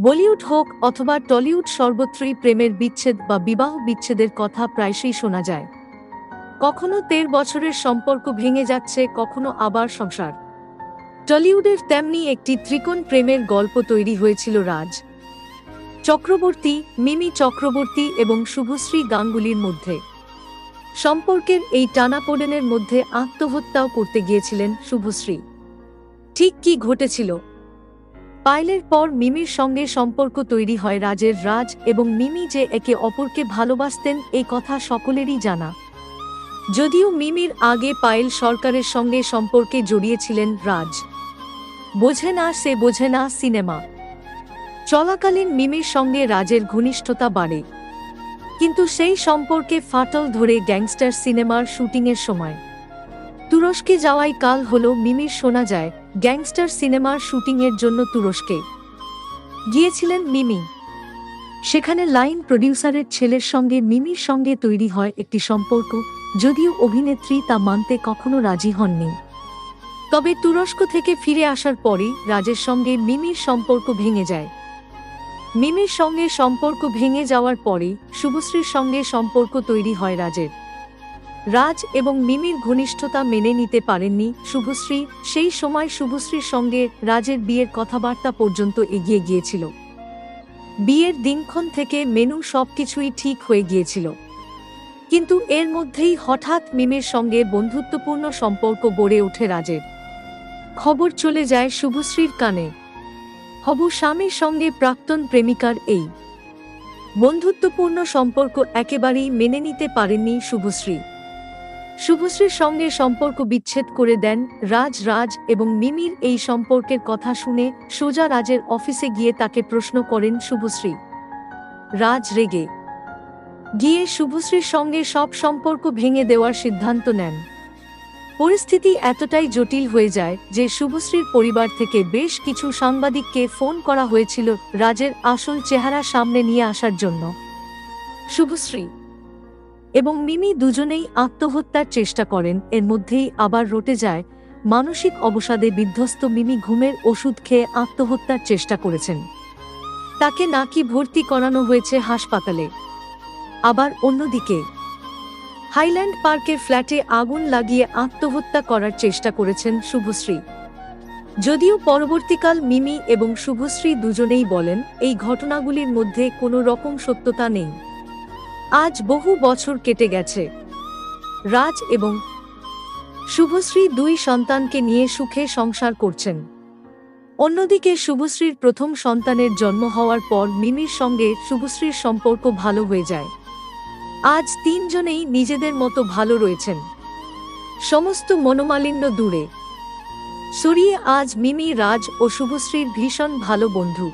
বলিউড হোক অথবা টলিউড সর্বত্রই প্রেমের বিচ্ছেদ বা বিবাহ বিচ্ছেদের কথা প্রায়শই শোনা যায়। কখনো তের বছরের সম্পর্ক ভেঙে যাচ্ছে, কখনো আবার সংসার। টলিউডের তেমনি একটি ত্রিকোণ প্রেমের গল্প তৈরি হয়েছিল রাজ। চক্রবর্তী, মিমি চক্রবর্তী এবং শুভশ্রী গাঙ্গুলির মধ্যে। সম্পর্কের এই টানাপোড়েনের মধ্যে আত্মহত্যাও করতে গিয়েছিলেন শুভশ্রী। ঠিক কি ঘটেছিল? পাইলের পর মিমির সঙ্গে সম্পর্ক তৈরি হয় রাজের রাজ এবং মিমি যে একে অপরকে ভালোবাসতেন এই কথা সকলেরই জানা। যদিও মিমির আগে পায়েল সরকারের সঙ্গে সম্পর্কে জড়িয়েছিলেন রাজ। বোঝে না সে বোঝে না সিনেমা। চলাকালীন মিমির সঙ্গে রাজের ঘনিষ্ঠতা বাড়ে। কিন্তু সেই সম্পর্কে ফাটল ধরে গ্যাংস্টার সিনেমার শুটিংয়ের সময়। তুরস্কে যাওয়াই কাল হলো মিমির শোনা যায় গ্যাংস্টার সিনেমার শুটিংয়ের জন্য তুরস্কে। গিয়েছিলেন মিমি। সেখানে লাইন প্রডিউসারের ছেলের সঙ্গে মিমির সঙ্গে তৈরি হয় একটি সম্পর্ক, যদিও অভিনেত্রী তা মানতে কখনো রাজি হননি। তবে তুরস্ক থেকে ফিরে আসার পরই রাজের সঙ্গে মিমির সম্পর্ক ভেঙে যায়। মিমির সঙ্গে সম্পর্ক ভেঙে যাওয়ার পরেই শুভশ্রীর সঙ্গে সম্পর্ক তৈরি হয় রাজের। রাজ এবং মিমির ঘনিষ্ঠতা মেনে নিতে পারেননি শুভশ্রী। সেই সময় শুভশ্রীর সঙ্গে রাজের বিয়ের কথাবার্তা পর্যন্ত এগিয়ে গিয়েছিল। বিয়ের দিনক্ষণ থেকে মেনু সবকিছুই ঠিক হয়ে গিয়েছিল। কিন্তু এর মধ্যেই হঠাৎ মিমের সঙ্গে বন্ধুত্বপূর্ণ সম্পর্ক গড়ে ওঠে রাজের। খবর চলে যায় শুভশ্রীর কানে। হবু স্বামীর সঙ্গে প্রাক্তন প্রেমিকার এই। বন্ধুত্বপূর্ণ সম্পর্ক একেবারেই মেনে নিতে পারেননি শুভশ্রী। শুভশ্রীর সঙ্গে সম্পর্ক বিচ্ছেদ করে দেন রাজ রাজ এবং মিমির এই সম্পর্কের কথা শুনে সোজা রাজের অফিসে গিয়ে তাকে প্রশ্ন করেন শুভশ্রী। রাজ রেগে। গিয়ে শুভশ্রীর সঙ্গে সব সম্পর্ক ভেঙে দেওয়ার সিদ্ধান্ত নেন। পরিস্থিতি এতটাই জটিল হয়ে যায় যে শুভশ্রীর পরিবার থেকে বেশ কিছু সাংবাদিককে ফোন করা হয়েছিল রাজের আসল চেহারা সামনে নিয়ে আসার জন্য। শুভশ্রী এবং মিমি দুজনেই আত্মহত্যার চেষ্টা করেন। এর মধ্যেই আবার রটে যায় মানসিক অবসাদে বিধ্বস্ত মিমি ঘুমের ওষুধ খেয়ে আত্মহত্যার চেষ্টা করেছেন। তাকে নাকি ভর্তি করানো হয়েছে হাসপাতালে। আবার অন্যদিকে, হাইল্যান্ড পার্কের ফ্ল্যাটে আগুন লাগিয়ে আত্মহত্যা করার চেষ্টা করেছেন শুভশ্রী। যদিও পরবর্তীকাল মিমি এবং শুভশ্রী দুজনেই বলেন, এই ঘটনাগুলির মধ্যে কোনো রকম সত্যতা নেই। আজ বহু বছর কেটে গেছে। রাজ এবং শুভশ্রী দুই সন্তানকে নিয়ে সুখে সংসার করছেন। অন্যদিকে শুভশ্রীর প্রথম সন্তানের জন্ম হওয়ার পর মিমির সঙ্গে শুভশ্রীর সম্পর্ক ভালো হয়ে যায়। আজ তিনজনেই নিজেদের মতো ভালো রয়েছেন। সমস্ত মনোমালিন্য দূরে। সরিয়ে আজ মিমি, রাজ ও শুভশ্রীর ভীষণ ভালো বন্ধু।